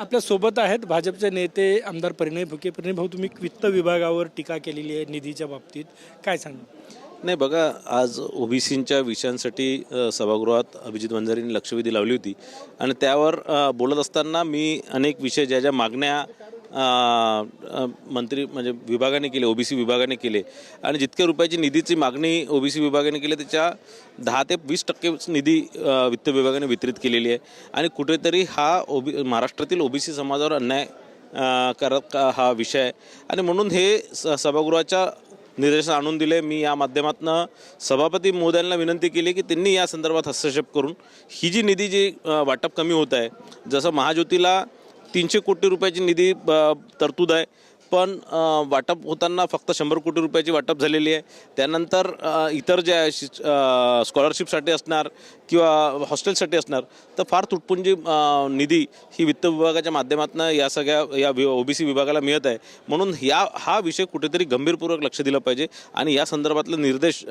आपल्यासोबत आहेत भाजपचे नेते आमदार परिणय फुके परिणय भाऊ तुम्ही वित्त विभागावर टीका केलेली आहे निधीच्या बाबतीत. काय सांगा नाही बघा आज ओबीसींच्या विषयांसाठी सभागृहात अभिजित वंजारीने लक्षवेधी लावली होती. आणि त्यावर बोलत असताना मी अनेक विषय ज्या ज्या मागण्या मंत्री म्हणजे विभागाने केले ओबीसी विभागाने केले. आणि जितक्या रुपयाची निधीची मागणी ओबीसी विभागाने केली त्याच्या दहा ते वीस टक्के निधी वित्त विभागाने वितरित केलेली आहे. आणि कुठेतरी हा ओबी महाराष्ट्रातील ओबीसी समाजावर अन्याय करत का हा विषय आहे. आणि म्हणून हे स सभागृहाच्या निर्देशन आणून दिले. मी या माध्यमातून सभापती महोदयांना विनंती केली की त्यांनी या संदर्भात हस्तक्षेप करून ही जी निधी जी वाटप कमी होत आहे जसं महाज्योतीला तीनशे कोटी रुपयाची निधी तरतूद आहे. पण वाटप होताना फक्त शंभर कोटी रुपयाची वाटप झालेली आहे. त्यानंतर इतर ज्या स्कॉलरशिपसाठी असणार किंवा हॉस्टेलसाठी असणार तर फार तुटपुंजी निधी ही वित्त विभागाच्या माध्यमातून या सगळ्या या ओबीसी विभागाला मिळत आहे. म्हणून या हा विषय कुठेतरी गंभीरपूर्वक लक्ष दिलं पाहिजे आणि या संदर्भातले निर्देश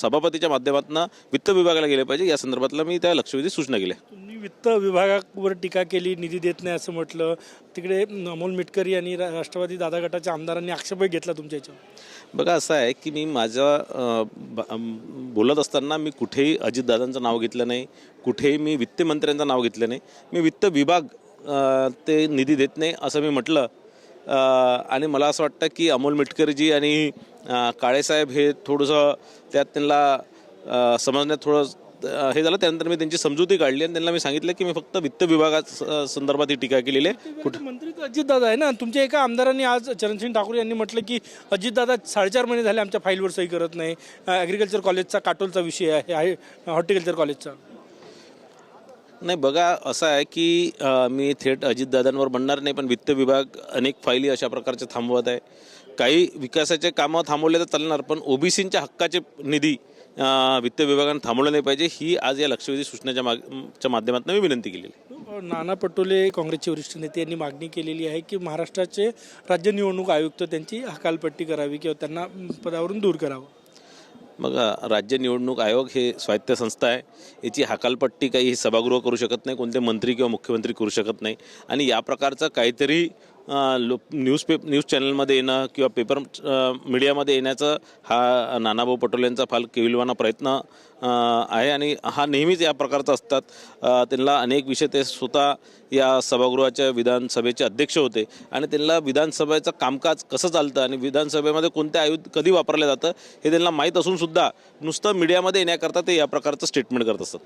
सभापतीच्या माध्यमातून वित्त विभागाला गेले पाहिजे. या संदर्भातलं मी त्या लक्षवेधी सूचना केल्या. वित्त विभागावर टीका केली निधी देत नाही असं म्हटलं. तिकडे अमोल मिटकरी आणि रा- राष्ट्रवादी दादा गटाच्या आमदारांनी आक्षेपही घेतला तुमच्या याच्यावर. बघा असं आहे की मी माझं अ, ब- अम, बोलत असताना मी कुठेही अजितदादांचं नाव घेतलं नाही कुठेही मी वित्तमंत्र्यांचं नाव घेतलं नाही. मी वित्त विभाग अ, ते निधी देत नाही असं मी म्हटलं. अ, आणि मला असं वाटतं की अमोल मिटकरजी आणि अ, काळेसाहेब हे थोडंसं त्यात त्यांना अ, समजण्यात थोडं हे झालं. त्यानंतर मी त्यांची समजुती काढली आणि त्यांना मी सांगितलं की मी फक्त वित्त विभागात स- संदर्भात ही टीका केलेली आहे. कुठं मंत्री तर अजितदादा आहे ना? तुमच्या एका आमदारांनी आज चरणसिंग ठाकूर यांनी म्हटलं की अजितदादा साडेचार महिने झाले आमच्या फाईलवर सही करत नाही. ॲग्रिकल्चर कॉलेजचा काटोलचा विषय आहे आहे हॉर्टिकल्चर कॉलेजचा नाही बघा असं आहे की अ, मी थेट अजितदादांवर म्हणणार नाही पण वित्त विभाग अनेक फायली अशा प्रकारचे थांबवत आहे. काही विकासाचे कामं थांबवले तर चालणार पण ओबीसींच्या हक्काचे निधी वित्त विभागाने थांबवलं नाही पाहिजे. ही आज या लक्षवेधी सूचनेच्या माग च्या माध्यमातून मी विनंती केलेली आहे. नाना पटोले काँग्रेसचे वरिष्ठ नेते यांनी मागणी केलेली आहे की महाराष्ट्राचे राज्य निवडणूक आयुक्त त्यांची हकालपट्टी करावी किंवा त्यांना पदावरून दूर करावं. मग अ, राज्य निवडणूक आयोग हे स्वायत्त संस्था आहे. याची हकालपट्टी काही हे सभागृह करू शकत नाही कोणते मंत्री किंवा मुख्यमंत्री करू शकत नाही. आणि या प्रकारचं काहीतरी लो न्यूज पेप न्यूज चॅनलमध्ये येणं किंवा पेपर मीडियामध्ये येण्याचं हा नानाभाऊ पटोले यांचा फार केविलवाना प्रयत्न आहे. आणि हा नेहमीच या प्रकारचा असतात. त्यांना अनेक विषय ते स्वतः या सभागृहाच्या विधानसभेचे अध्यक्ष होते. आणि त्यांना विधानसभेचं कामकाज कसं चालतं आणि विधानसभेमध्ये कोणते आयुध कधी वापरलं जातं हे त्यांना माहीत असूनसुद्धा नुसतं मीडियामध्ये येण्याकरता ते या प्रकारचं स्टेटमेंट करत असतात.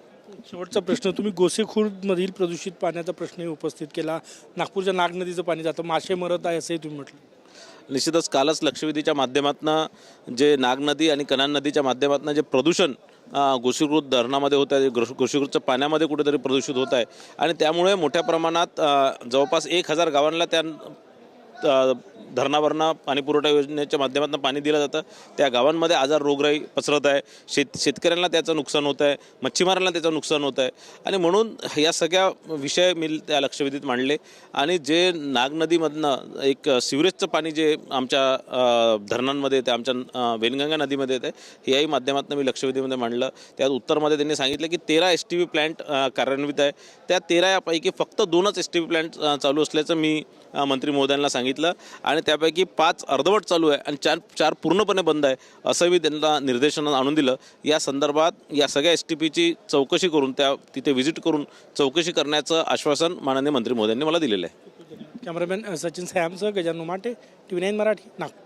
शेवटचा प्रश्न तुम्ही गोसेखुर्दमधील प्रदूषित पाण्याचा प्रश्नही उपस्थित केला. नागपूरच्या नाग नदीचं पाणी जातं. मासे मरत आहे असंही तुम्ही म्हटलं. निश्चितच कालच लक्षवेधीच्या माध्यमातून जे नाग नदी आणि कनान नदीच्या माध्यमातून जे प्रदूषण गोसीकृत धरणामध्ये होत आहे गोसीकृतच्या पाण्यामध्ये कुठेतरी प्रदूषित होत आहे. आणि त्यामुळे मोठ्या प्रमाणात जवळपास एक हजार गावांना त्या अ, धरणावरनं पाणी पुरवठा योजनेच्या माध्यमातून पाणी दिलं जातं. त्या गावांमध्ये आजार रोगराई पसरत आहे. शेत शेतकऱ्यांना त्याचं नुकसान होत आहे. मच्छीमारांना त्याचं नुकसान होत आहे. आणि म्हणून या सगळ्या विषय मी त्या लक्षवेधीत मांडले. आणि जे नाग नदीमधनं एक सिवरेजचं पाणी जे आमच्या धरणांमध्ये येते आमच्या वेनगंगा नदीमध्ये येते याही माध्यमातून मी लक्षवेधीमध्ये मांडलं. त्यात उत्तरमध्ये त्यांनी सांगितलं की तेरा एस टी व्ही प्लॅन्ट कार्यान्वित आहे. त्या तेरा यापैकी फक्त दोनच एस टी व्ही प्लॅन्ट चालू असल्याचं मी मंत्री महोदयांना सांगितलं. सांगितलं. आणि त्यापैकी पाच अर्धवट चालू आहे आणि चार चार पूर्णपणे बंद आहे असं मी त्यांना निर्देशनात आणून दिलं. या संदर्भात या सगळ्या एस टी पीची चौकशी करून त्या तिथे व्हिजिट करून चौकशी करण्याचं आश्वासन माननीय मंत्री महोदयांनी मला दिलेलं आहे. Cameraman Sachin सॅमसह Gajanan Mate T V nine Marathi Nagpur.